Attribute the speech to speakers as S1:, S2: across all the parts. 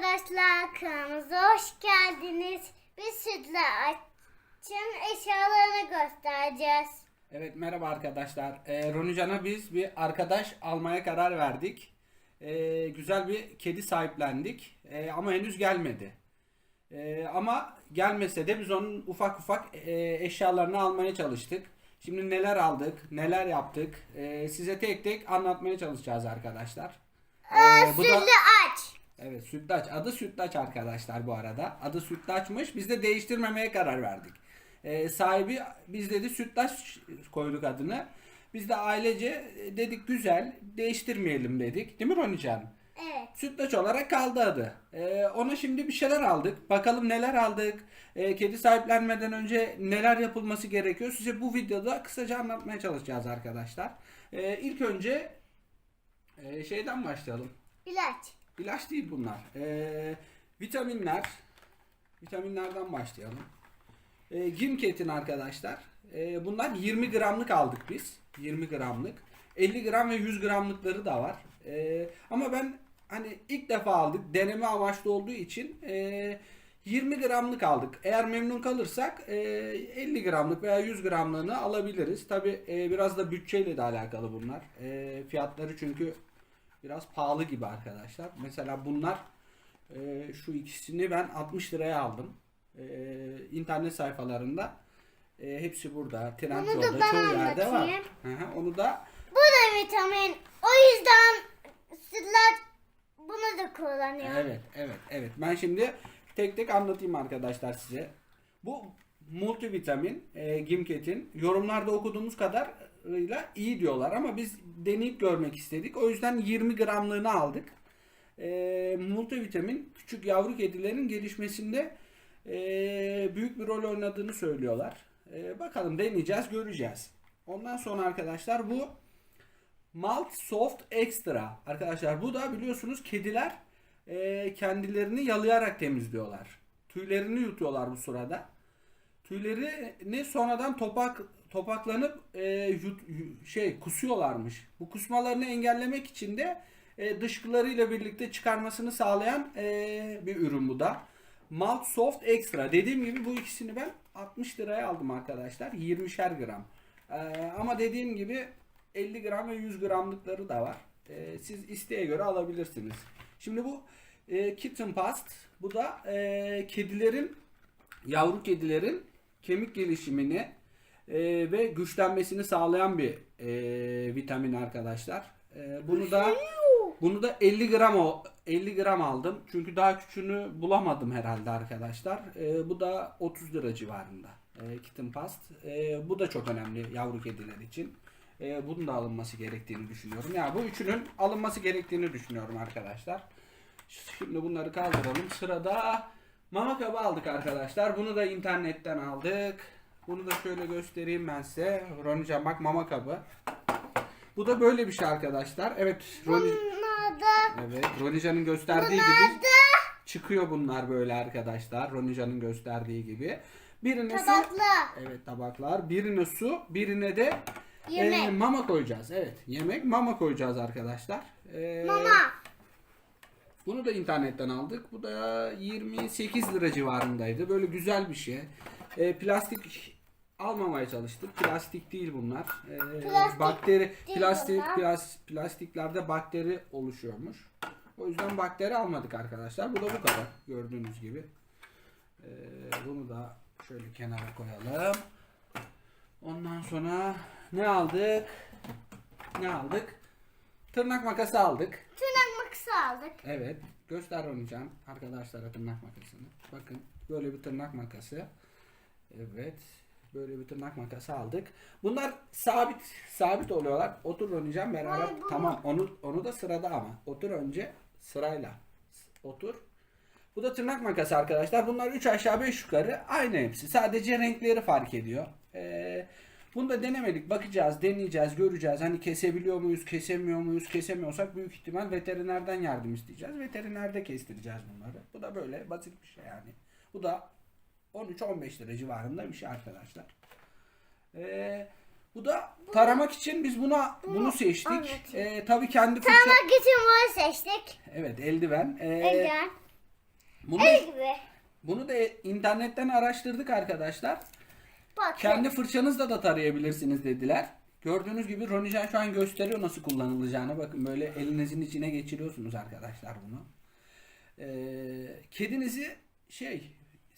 S1: arkadaşlar kanalımıza hoş geldiniz. Biz sütle açın eşyalarını göstereceğiz.
S2: Evet merhaba arkadaşlar. Ee, Ronucan'a biz bir arkadaş almaya karar verdik. Ee, güzel bir kedi sahiplendik. Ee, ama henüz gelmedi. Ee, ama gelmese de biz onun ufak ufak e, eşyalarını almaya çalıştık. Şimdi neler aldık, neler yaptık ee, size tek tek anlatmaya çalışacağız arkadaşlar. Ee, bu da-. Evet Sütlaç. Adı Sütlaç arkadaşlar bu arada. Adı Sütlaç'mış. Biz de değiştirmemeye karar verdik. Ee, sahibi biz dedi Sütlaç koyduk adını. Biz de ailece e, dedik güzel değiştirmeyelim dedik. Değil mi Ronican?
S1: Evet.
S2: Sütlaç olarak kaldı adı. Ee, ona şimdi bir şeyler aldık. Bakalım neler aldık. Ee, kedi sahiplenmeden önce neler yapılması gerekiyor. Size bu videoda kısaca anlatmaya çalışacağız arkadaşlar. Ee, ilk önce e, şeyden başlayalım.
S1: İlaç.
S2: İlaç değil bunlar. Ee, vitaminler. Vitaminlerden başlayalım. Ee, Gimket'in arkadaşlar. Ee, bunlar 20 gramlık aldık biz. 20 gramlık. 50 gram ve 100 gramlıkları da var. Ee, ama ben hani ilk defa aldık. Deneme amaçlı olduğu için ee, 20 gramlık aldık. Eğer memnun kalırsak ee, 50 gramlık veya 100 gramlığını alabiliriz. Tabi biraz da bütçeyle de alakalı bunlar. Ee, fiyatları çünkü biraz pahalı gibi arkadaşlar. Mesela bunlar e, şu ikisini ben 60 liraya aldım. E, internet sayfalarında e, hepsi burada. Trendyol'da çoğu yerde var. Hı hı, onu da
S1: Bu da vitamin. O yüzden sütlaç bunu da kullanıyor.
S2: evet evet evet. Ben şimdi tek tek anlatayım arkadaşlar size. Bu multivitamin e, Gimket'in yorumlarda okuduğumuz kadarıyla iyi diyorlar ama biz deneyip görmek istedik. O yüzden 20 gramlığını aldık. E, multivitamin küçük yavru kedilerin gelişmesinde e, büyük bir rol oynadığını söylüyorlar. E, bakalım deneyeceğiz, göreceğiz. Ondan sonra arkadaşlar bu Malt Soft Extra. Arkadaşlar bu da biliyorsunuz kediler e, kendilerini yalayarak temizliyorlar. Tüylerini yutuyorlar bu sırada. Tüylerini sonradan topak topaklanıp e, yut- yu- şey kusuyorlarmış. Bu kusmalarını engellemek için de e, dışkılarıyla birlikte çıkarmasını sağlayan e, bir ürün bu da. Malt Soft Extra. Dediğim gibi bu ikisini ben 60 liraya aldım arkadaşlar. 20'şer gram. E, ama dediğim gibi 50 gram ve 100 gramlıkları da var. E, siz isteğe göre alabilirsiniz. Şimdi bu e, Kitten Past. Bu da e, kedilerin yavru kedilerin kemik gelişimini e, ve güçlenmesini sağlayan bir e, vitamin arkadaşlar. E, bunu da bunu da 50 gram o 50 gram aldım. Çünkü daha küçüğünü bulamadım herhalde arkadaşlar. E, bu da 30 lira civarında. E, Kitten Past. E, bu da çok önemli yavru kediler için. E, bunun da alınması gerektiğini düşünüyorum. Yani bu üçünün alınması gerektiğini düşünüyorum arkadaşlar. Şimdi bunları kaldıralım. Sırada mama kabı aldık arkadaşlar. Bunu da internetten aldık. Bunu da şöyle göstereyim ben size. Ronican bak mama kabı. Bu da böyle bir şey arkadaşlar. Evet Roni... Evet Ronican'ın gösterdiği gibi çıkıyor bunlar böyle arkadaşlar. Ronican'ın gösterdiği gibi. Birine su...
S1: tabaklı.
S2: Evet tabaklar. Birine su, birine de
S1: Yemek.
S2: e, mama koyacağız. Evet yemek mama koyacağız arkadaşlar. E,
S1: Mama.
S2: bunu da internetten aldık. Bu da 28 lira civarındaydı. Böyle güzel bir şey. E, plastik almamaya çalıştık. Plastik değil bunlar. E,
S1: Plastik
S2: bakteri
S1: değil
S2: plastik
S1: bunlar.
S2: plas, plastiklerde bakteri oluşuyormuş. O yüzden bakteri almadık arkadaşlar. Bu da bu kadar gördüğünüz gibi. E, bunu da şöyle kenara koyalım. Ondan sonra ne aldık? Ne aldık? Tırnak makası aldık.
S1: Tırnak makası aldık.
S2: Evet. Göster Oncan arkadaşlara tırnak makasını. Bakın böyle bir tırnak makası. Evet. Böyle bir tırnak makası aldık. Bunlar sabit sabit oluyorlar. Otur Oncan beraber.
S1: Ay, bu-
S2: Tamam onu onu da sırada ama. Otur önce sırayla. Otur. Bu da tırnak makası arkadaşlar. Bunlar 3 aşağı 5 yukarı aynı hepsi. Sadece renkleri fark ediyor. Ee, bunu da denemedik. Bakacağız, deneyeceğiz, göreceğiz. Hani kesebiliyor muyuz, kesemiyor muyuz? Kesemiyorsak büyük ihtimal veterinerden yardım isteyeceğiz. Veterinerde kestireceğiz bunları. Bu da böyle basit bir şey yani. Bu da 13-15 lira civarında bir şey arkadaşlar. Ee, bu da taramak için biz buna bunu seçtik.
S1: anlatayım.
S2: Ee, tabii kendi fırça...
S1: Tırnak için bunu seçtik.
S2: Evet eldiven. Ee,
S1: Eldiven.
S2: Bunu,
S1: El gibi.
S2: bunu da internetten araştırdık arkadaşlar.
S1: Bak.
S2: Kendi fırçanızla da tarayabilirsiniz dediler. Gördüğünüz gibi Ronican şu an gösteriyor nasıl kullanılacağını. Bakın böyle elinizin içine geçiriyorsunuz arkadaşlar bunu. Ee, kedinizi şey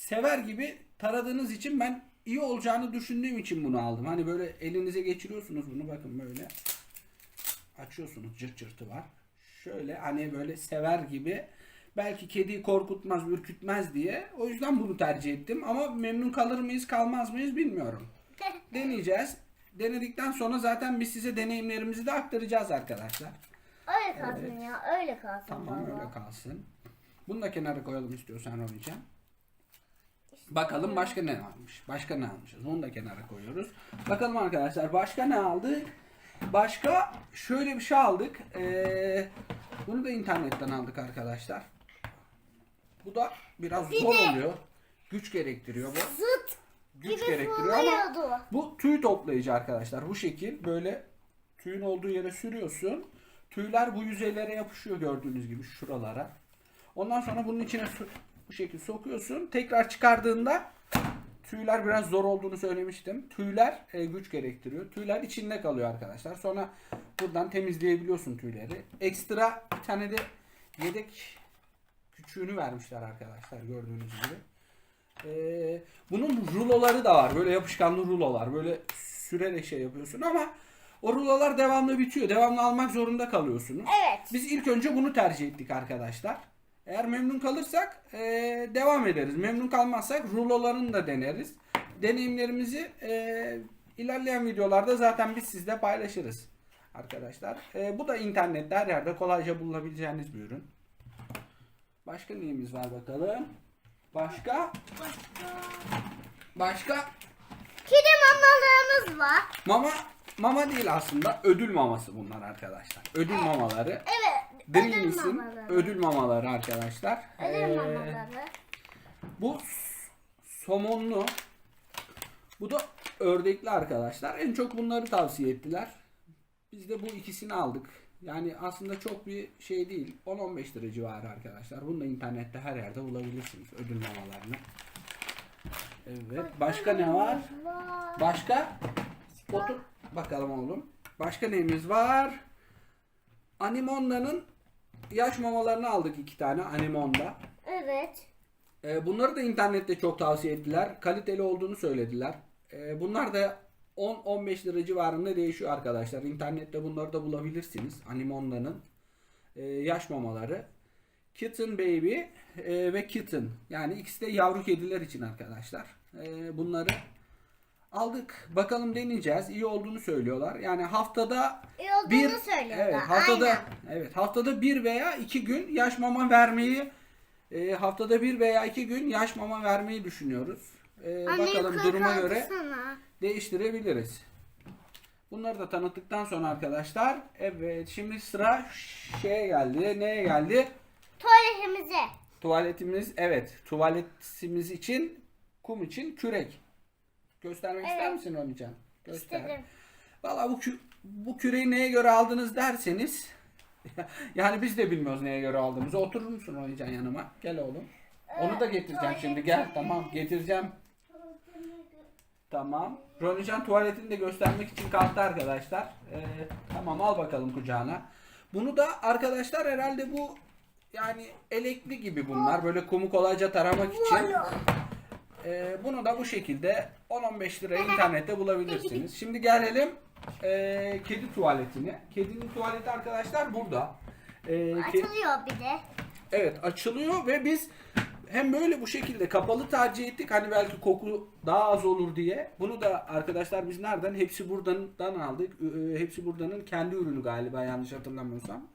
S2: sever gibi taradığınız için ben iyi olacağını düşündüğüm için bunu aldım. Hani böyle elinize geçiriyorsunuz bunu bakın böyle. Açıyorsunuz cırt cırtı var. Şöyle hani böyle sever gibi. Belki kediyi korkutmaz, ürkütmez diye. O yüzden bunu tercih ettim. Ama memnun kalır mıyız, kalmaz mıyız bilmiyorum. Deneyeceğiz. Denedikten sonra zaten biz size deneyimlerimizi de aktaracağız arkadaşlar.
S1: öyle kalsın ya. Öyle kalsın
S2: Tamam
S1: baba.
S2: öyle kalsın. Bunu da kenara koyalım istiyorsan Romican. Bakalım başka ne varmış. Başka ne almışız? Onu da kenara koyuyoruz. Bakalım arkadaşlar başka ne aldık? Başka şöyle bir şey aldık. Ee, bunu da internetten aldık arkadaşlar. Bu da biraz
S1: Bir
S2: zor
S1: de-
S2: oluyor. Güç gerektiriyor bu.
S1: Zıt
S2: Güç gerektiriyor ama bu tüy toplayıcı arkadaşlar. Bu şekil böyle tüyün olduğu yere sürüyorsun. Tüyler bu yüzeylere yapışıyor gördüğünüz gibi şuralara. Ondan sonra bunun içine bu şekil sokuyorsun. Tekrar çıkardığında tüyler biraz zor olduğunu söylemiştim. Tüyler e, güç gerektiriyor. Tüyler içinde kalıyor arkadaşlar. Sonra buradan temizleyebiliyorsun tüyleri. Ekstra bir tane de yedek küçüğünü vermişler arkadaşlar gördüğünüz gibi. Ee, bunun ruloları da var. Böyle yapışkanlı rulolar. Böyle sürerek şey yapıyorsun ama o rulolar devamlı bitiyor. Devamlı almak zorunda kalıyorsunuz.
S1: Evet.
S2: Biz ilk önce bunu tercih ettik arkadaşlar. Eğer memnun kalırsak ee, devam ederiz. Memnun kalmazsak rulolarını da deneriz. Deneyimlerimizi ee, ilerleyen videolarda zaten biz sizle paylaşırız arkadaşlar. Ee, bu da internette her yerde kolayca bulabileceğiniz bir ürün. Başka neyimiz var bakalım? Başka? Başka?
S1: Kedi mamalarımız var.
S2: Mama mama değil aslında. Ödül maması bunlar arkadaşlar. Ödül mamaları.
S1: Evet.
S2: Dreams'in
S1: mamaları.
S2: ödül mamaları arkadaşlar.
S1: Ödül
S2: Ee,
S1: mamaları.
S2: bu somonlu. Bu da ördekli arkadaşlar. En çok bunları tavsiye ettiler. Biz de bu ikisini aldık. Yani aslında çok bir şey değil. 10-15 lira civarı arkadaşlar. Bunu da internette her yerde bulabilirsiniz. Ödül mamalarını. Evet. Başka ne var?
S1: Var.
S2: Başka? Otur bakalım oğlum. Başka neyimiz var? Animonda'nın yaş mamalarını aldık iki tane Animonda.
S1: Evet.
S2: Ee, bunları da internette çok tavsiye ettiler. Kaliteli olduğunu söylediler. Ee, bunlar da 10-15 lira civarında değişiyor arkadaşlar. İnternette bunları da bulabilirsiniz. Animonda'nın e, yaş mamaları. Kitten Baby e, ve Kitten. Yani ikisi de yavru kediler için arkadaşlar. E, bunları aldık. Bakalım deneyeceğiz. İyi olduğunu söylüyorlar. Yani haftada
S1: İyi olduğunu
S2: bir
S1: söylüyorlar.
S2: evet haftada
S1: Aynen.
S2: evet haftada bir veya iki gün yaş mama vermeyi e, haftada bir veya iki gün yaş mama vermeyi düşünüyoruz. E,
S1: Anne,
S2: bakalım
S1: yukarı
S2: duruma göre
S1: kaldırsana.
S2: değiştirebiliriz. Bunları da tanıttıktan sonra arkadaşlar evet şimdi sıra şeye geldi. Neye geldi?
S1: Tuvaletimize.
S2: Tuvaletimiz evet tuvaletimiz için kum için kürek. Göstermek ister
S1: Evet.
S2: misin Onican? Göster.
S1: İstedim.
S2: Valla bu, kü- bu küreği neye göre aldınız derseniz yani biz de bilmiyoruz neye göre aldığımızı. Oturur musun Onican yanıma? Gel oğlum. Onu da getireceğim şimdi. Gel tamam getireceğim. Tamam. Ronican tuvaletini de göstermek için kalktı arkadaşlar. Ee, tamam al bakalım kucağına. Bunu da arkadaşlar herhalde bu yani elekli gibi bunlar. Böyle kumu kolayca taramak için. Ee, bunu da bu şekilde 10-15 liraya internette bulabilirsiniz. Şimdi gelelim ee, kedi tuvaletine. Kedinin tuvaleti arkadaşlar burada. Ke-
S1: Açılıyor bir de.
S2: Evet açılıyor ve biz hem böyle bu şekilde kapalı tercih ettik. Hani belki koku daha az olur diye. Bunu da arkadaşlar biz nereden? Hepsi buradan aldık. Ee, Hepsi buradanın kendi ürünü galiba yanlış hatırlamıyorsam.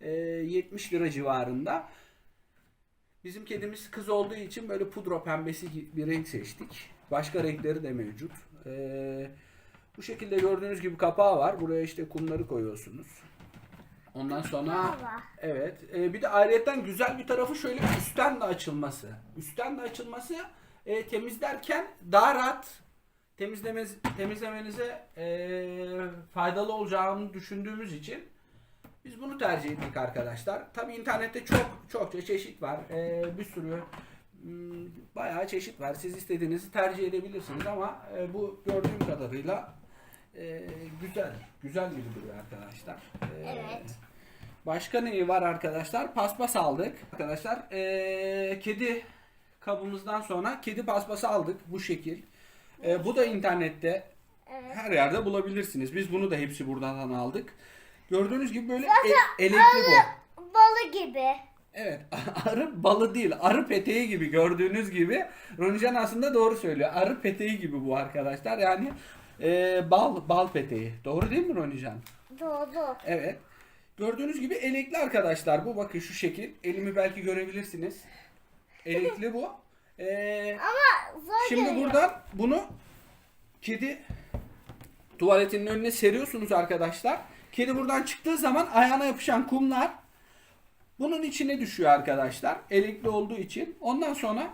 S2: Ee, 70 lira civarında. Bizim kedimiz kız olduğu için böyle pudra pembesi bir renk seçtik. Başka renkleri de mevcut. Ee, bu şekilde gördüğünüz gibi kapağı var. Buraya işte kumları koyuyorsunuz. Ondan sonra evet. e, bir de ayrıyeten güzel bir tarafı şöyle üstten de açılması. Üstten de açılması e, temizlerken daha rahat temizlemez, temizlemenize e, faydalı olacağını düşündüğümüz için Biz bunu tercih ettik arkadaşlar. Tabi internette çok çokça çeşit var. Ee, bir sürü hmm, bayağı çeşit var. Siz istediğinizi tercih edebilirsiniz ama e, bu gördüğüm kadarıyla e, güzel. Güzel gibi duruyor arkadaşlar. Ee,
S1: Evet.
S2: Başka neyi var arkadaşlar? Paspas aldık. Arkadaşlar ee, kedi kabımızdan sonra kedi paspası aldık bu şekil. Ee, bu da internette
S1: Evet.
S2: her yerde bulabilirsiniz. Biz bunu da hepsi buradan aldık. Gördüğünüz gibi böyle e- elekli bu.
S1: Balı gibi.
S2: Evet arı balı değil arı peteği gibi gördüğünüz gibi Ronican aslında doğru söylüyor. Arı peteği gibi bu arkadaşlar yani ee, bal bal peteği. Doğru değil mi Ronican?
S1: Doğru.
S2: Evet. Gördüğünüz gibi elekli arkadaşlar bu. Bakın şu şekil. Elimi belki görebilirsiniz. Elekli bu. Ee,
S1: Ama zor
S2: şimdi
S1: geliyor.
S2: buradan bunu kedi tuvaletinin önüne seriyorsunuz arkadaşlar. Kedi buradan çıktığı zaman ayağına yapışan kumlar bunun içine düşüyor arkadaşlar. Elekli olduğu için. Ondan sonra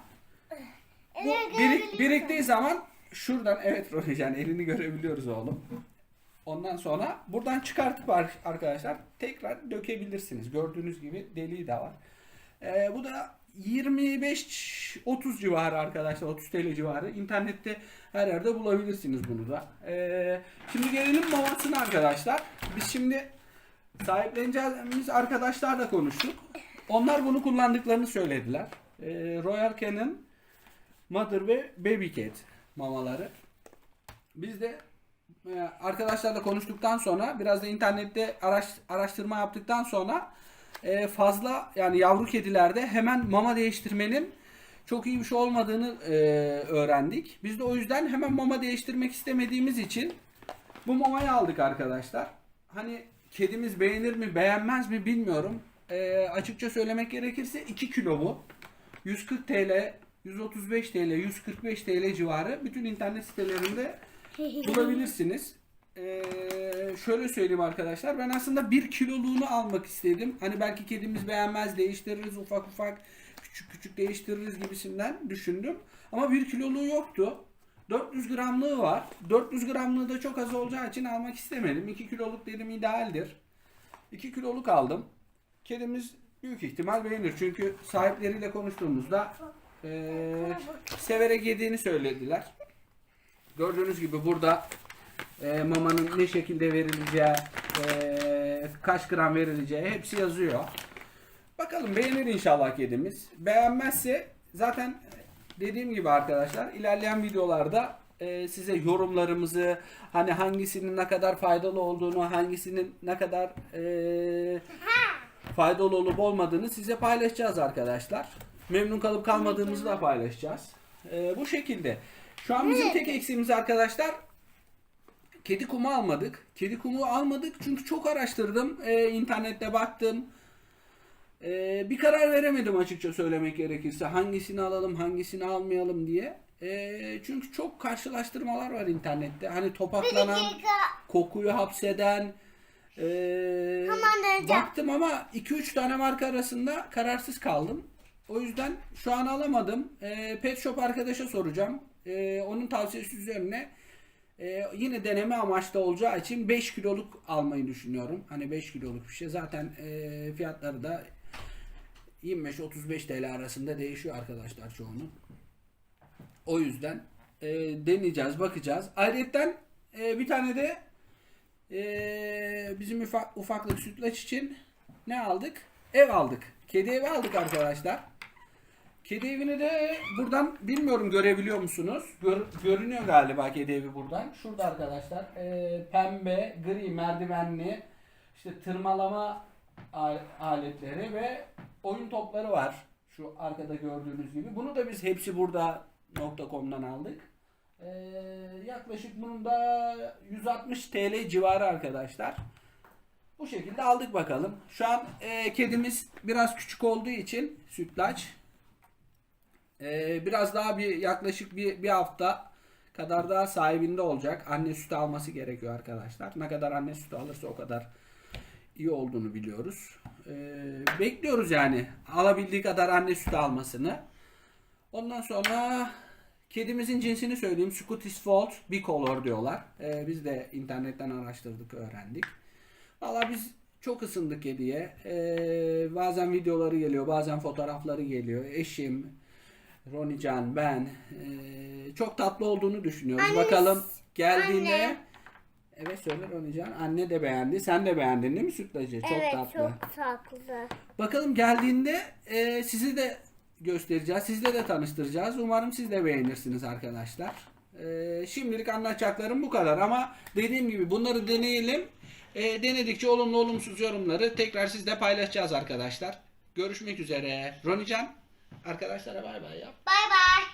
S2: bu birik, biriktiği zaman şuradan evet Rohican elini görebiliyoruz oğlum. Ondan sonra buradan çıkartıp ar- arkadaşlar tekrar dökebilirsiniz. Gördüğünüz gibi deliği de var. Ee, bu da 25-30 civarı arkadaşlar. 30 TL civarı. İnternette her yerde bulabilirsiniz bunu da. Ee, şimdi gelelim mamasına arkadaşlar. Biz şimdi sahipleneceğimiz arkadaşlarla konuştuk. Onlar bunu kullandıklarını söylediler. Ee, Royal Canin Mother ve Baby Cat mamaları. Biz de e, arkadaşlarla konuştuktan sonra biraz da internette araş, araştırma yaptıktan sonra e, fazla yani yavru kedilerde hemen mama değiştirmenin çok iyi bir şey olmadığını e, öğrendik. Biz de o yüzden hemen mama değiştirmek istemediğimiz için bu mamayı aldık arkadaşlar. Hani kedimiz beğenir mi beğenmez mi bilmiyorum. E, açıkça söylemek gerekirse 2 kilo bu. 140 TL, 135 TL, 145 TL civarı bütün internet sitelerinde bulabilirsiniz. Ee, şöyle söyleyeyim arkadaşlar. Ben aslında 1 kiloluğunu almak istedim. Hani belki kedimiz beğenmez değiştiririz ufak ufak küçük küçük değiştiririz gibisinden düşündüm. Ama 1 kiloluğu yoktu. 400 gramlığı var. 400 gramlığı da çok az olacağı için almak istemedim. 2 kiloluk dedim idealdir. 2 kiloluk aldım. Kedimiz büyük ihtimal beğenir. Çünkü sahipleriyle konuştuğumuzda eee severek yediğini söylediler. Gördüğünüz gibi burada eee, mamanın ne şekilde verileceği, eee, kaç gram verileceği hepsi yazıyor. Bakalım beğenir inşallah kedimiz. Beğenmezse zaten dediğim gibi arkadaşlar ilerleyen videolarda e, size yorumlarımızı hani hangisinin ne kadar faydalı olduğunu hangisinin ne kadar e, faydalı olup olmadığını size paylaşacağız arkadaşlar. Memnun kalıp kalmadığımızı da paylaşacağız. E, bu şekilde. Şu an bizim tek eksiğimiz arkadaşlar kedi kumu almadık. Kedi kumu almadık çünkü çok araştırdım. E, internette baktım. Ee, bir karar veremedim açıkça söylemek gerekirse. Hangisini alalım, hangisini almayalım diye. Ee, çünkü çok karşılaştırmalar var internette. Hani topaklanan, kokuyu hapseden. ee, baktım ama 2-3 tane marka arasında kararsız kaldım. O yüzden şu an alamadım. Ee, Pet Shop arkadaşa soracağım. Ee, onun tavsiyesi üzerine ee, yine deneme amaçlı olacağı için 5 kiloluk almayı düşünüyorum. Hani 5 kiloluk bir şey. Zaten ee, fiyatları da 25-35 TL arasında değişiyor arkadaşlar çoğunun. O yüzden ee, deneyeceğiz, bakacağız. Ayrıca bir tane de ee, bizim ufak, ufaklık sütlaç için ne aldık? Ev aldık. Kedi evi aldık arkadaşlar. Kedi evini de buradan bilmiyorum görebiliyor musunuz? Gör- görünüyor galiba kedi evi buradan. Şurada arkadaşlar ee, pembe, gri, merdivenli işte tırmalama al- aletleri ve oyun topları var. Şu arkada gördüğünüz gibi. Bunu da biz hepsi burada .com'dan aldık. Ee, yaklaşık bunun da 160 TL civarı arkadaşlar. Bu şekilde aldık bakalım. Şu an e, kedimiz biraz küçük olduğu için sütlaç ee, biraz daha bir yaklaşık bir, bir hafta kadar daha sahibinde olacak. Anne sütü alması gerekiyor arkadaşlar. Ne kadar anne sütü alırsa o kadar iyi olduğunu biliyoruz. Ee, bekliyoruz yani alabildiği kadar anne sütü almasını. Ondan sonra kedimizin cinsini söyleyeyim. Scottish Fold Bicolor diyorlar. Ee, biz de internetten araştırdık, öğrendik. Valla biz Çok ısındık kediye. Ee, bazen videoları geliyor, bazen fotoğrafları geliyor. Eşim, Ronican, ben. ee, çok tatlı olduğunu düşünüyoruz.
S1: Anne,
S2: Bakalım geldiğinde...
S1: anne.
S2: Evet söyle Ronican. Anne de beğendi. Sen de beğendin değil mi sütlacı? Çok
S1: evet
S2: tatlı.
S1: çok tatlı.
S2: Bakalım geldiğinde e, sizi de göstereceğiz. Sizle de tanıştıracağız. Umarım siz de beğenirsiniz arkadaşlar. E, şimdilik anlatacaklarım bu kadar ama dediğim gibi bunları deneyelim. E, denedikçe olumlu olumsuz yorumları tekrar sizle paylaşacağız arkadaşlar. Görüşmek üzere. Ronican arkadaşlara bay bay yap.
S1: Bay bay.